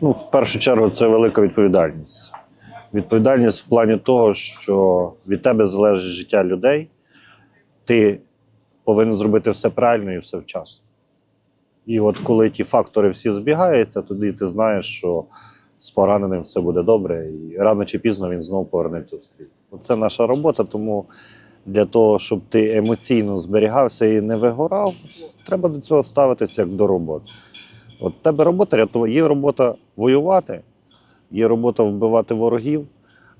Ну, в першу чергу, це велика відповідальність. Відповідальність в плані того, що від тебе залежить життя людей, ти повинен зробити все правильно і все вчасно. І от коли ті фактори всі збігаються, тоді ти знаєш, що з пораненим все буде добре, і рано чи пізно він знову повернеться в стрій. Це наша робота, тому для того, щоб ти емоційно зберігався і не вигорав, треба до цього ставитися як до роботи. От тебе робота рятувати. Є робота воювати, є робота вбивати ворогів,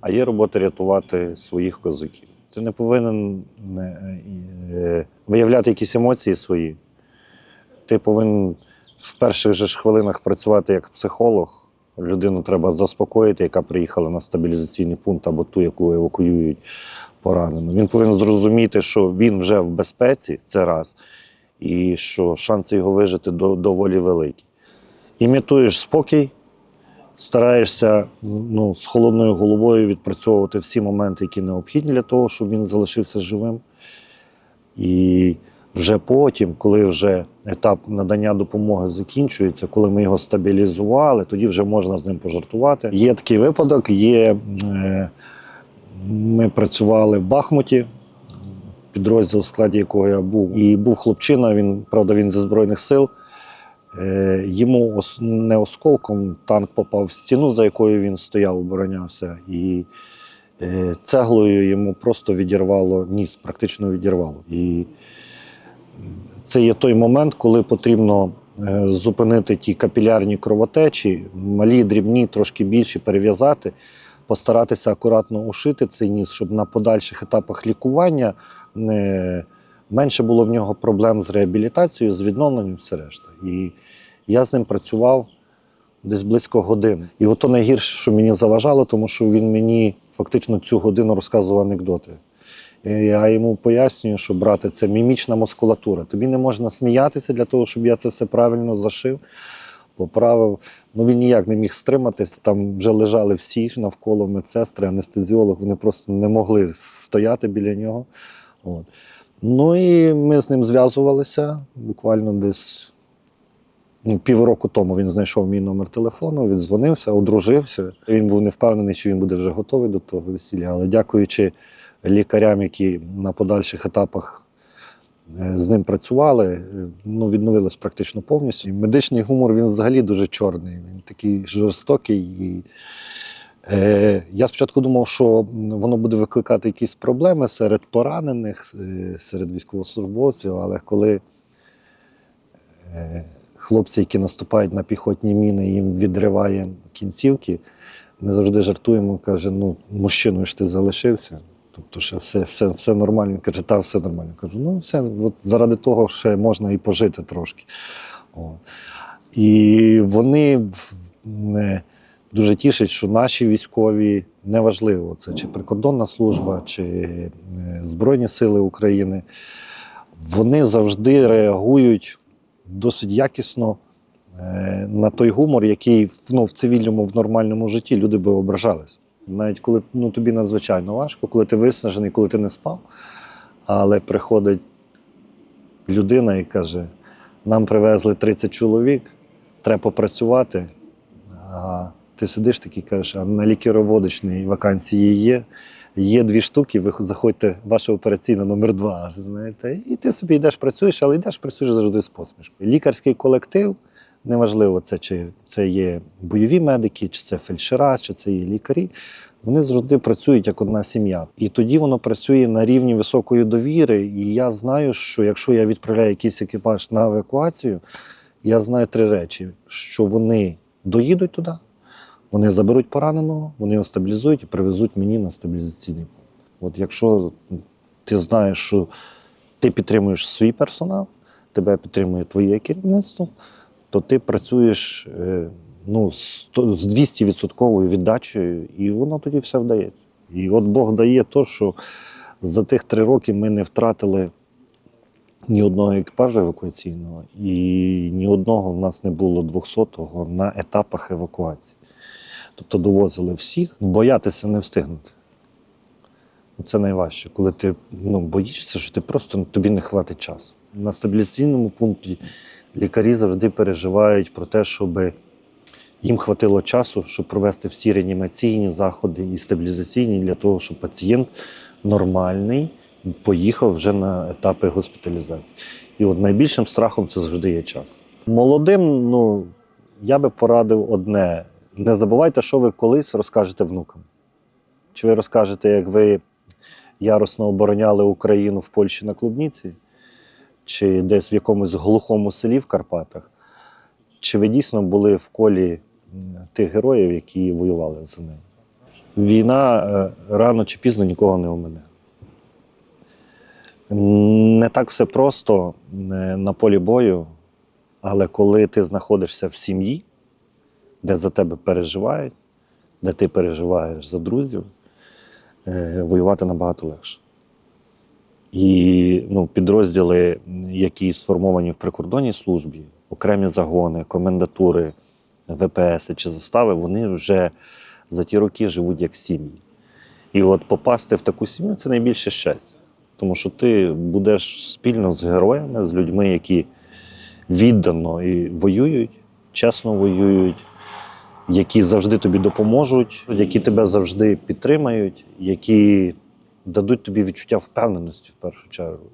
а є робота рятувати своїх козаків. Ти не повинен е, виявляти якісь емоції свої. Ти повинен в перших же ж хвилинах працювати як психолог. Людину треба заспокоїти, яка приїхала на стабілізаційний пункт або ту, яку евакуюють поранену. Він повинен зрозуміти, що він вже в безпеці, це раз, і що шанси його вижити доволі великі. Імітуєш спокій, стараєшся ну, з холодною головою відпрацьовувати всі моменти, які необхідні для того, щоб він залишився живим. І вже потім, коли вже етап надання допомоги закінчується, коли ми його стабілізували, тоді вже можна з ним пожартувати. Є такий випадок, є. Е, ми працювали в Бахмуті, підрозділ, в складі якого я був. І був хлопчина, він, правда, він зі Збройних сил. Е, йому не осколком танк попав в стіну, за якою він стояв, оборонявся. І е, цеглою йому просто відірвало ніс, практично відірвало. І це є той момент, коли потрібно е, зупинити ті капілярні кровотечі, малі, дрібні, трошки більші, перев'язати, постаратися акуратно ушити цей ніс, щоб на подальших етапах лікування менше було в нього проблем з реабілітацією, з відновленням, все решта. І я з ним працював десь близько години. І ото найгірше, що мені заважало, тому що він мені фактично цю годину розказував анекдоти. І Я йому пояснюю, що брате, це мімічна мускулатура. Тобі не можна сміятися для того, щоб я це все правильно зашив, поправив. Ну він ніяк не міг стриматися. Там вже лежали всі навколо медсестри, анестезіолог. Вони просто не могли стояти біля нього. От. Ну і ми з ним зв'язувалися буквально десь ну, півроку тому він знайшов мій номер телефону, віддзвонився, одружився. Він був не впевнений, чи він буде вже готовий до того весілля. Але дякуючи лікарям, які на подальших етапах е, з ним працювали, е, ну, відновилось практично повністю. І медичний гумор він взагалі дуже чорний, він такий жорстокий. І, е, я спочатку думав, що воно буде викликати якісь проблеми серед поранених, е, серед військовослужбовців, але коли хлопці, які наступають на піхотні міни, їм відриває кінцівки, ми завжди жартуємо, каже, ну, мужчиною ж ти залишився. Тобто, ще все, все, все нормально. Каже, та все нормально. Кажу, ну все, от заради того ще можна і пожити трошки. О. І вони дуже тішать, що наші військові, неважливо, це чи прикордонна служба, чи е, Збройні Сили України, вони завжди реагують досить якісно е, на той гумор, який ну, в цивільному, в нормальному житті люди би ображались. Навіть коли ну, тобі надзвичайно важко, коли ти виснажений, коли ти не спав, але приходить людина і каже: нам привезли 30 чоловік, треба попрацювати. Ти сидиш такий кажеш, а на лікароводочній вакансії є. Є дві штуки, ви заходьте, ваша операційна номер два. Знаєте, і ти собі йдеш, працюєш, але йдеш, працюєш завжди з посмішкою. Лікарський колектив, неважливо, це чи це є бойові медики, чи це фельдшера, чи це є лікарі. Вони завжди працюють як одна сім'я. І тоді воно працює на рівні високої довіри. І я знаю, що якщо я відправляю якийсь екіпаж на евакуацію, я знаю три речі: що вони доїдуть туди, вони заберуть пораненого, вони його стабілізують і привезуть мені на стабілізаційний пункт. От якщо ти знаєш, що ти підтримуєш свій персонал, тебе підтримує твоє керівництво, то ти працюєш е, ну, з 200% віддачею, і воно тоді все вдається. І от Бог дає то, що за тих три роки ми не втратили ні одного екіпажу евакуаційного, і ні одного в нас не було 200-го на етапах евакуації. Тобто довозили всіх, боятися не встигнути. Це найважче, коли ти ну, боїшся, що ти просто тобі не хватить часу. На стабілізаційному пункті лікарі завжди переживають про те, щоб їм хватило часу, щоб провести всі реанімаційні заходи і стабілізаційні для того, щоб пацієнт нормальний поїхав вже на етапи госпіталізації. І от найбільшим страхом це завжди є час. Молодим, ну я би порадив одне: не забувайте, що ви колись розкажете внукам. Чи ви розкажете, як ви яростно обороняли Україну в Польщі на Клубніці, чи десь в якомусь глухому селі в Карпатах, чи ви дійсно були в колі тих героїв, які воювали за нею? Війна е, рано чи пізно нікого не омине. Не так все просто е, на полі бою, але коли ти знаходишся в сім'ї, де за тебе переживають, де ти переживаєш за друзів, е, воювати набагато легше. І ну, підрозділи, які сформовані в прикордонній службі, окремі загони, комендатури, ВПС чи застави, вони вже за ті роки живуть як сім'ї. І от попасти в таку сім'ю це найбільше щастя. Тому що ти будеш спільно з героями, з людьми, які віддано і воюють, чесно воюють, які завжди тобі допоможуть, які тебе завжди підтримають, які дадуть тобі відчуття впевненості в першу чергу.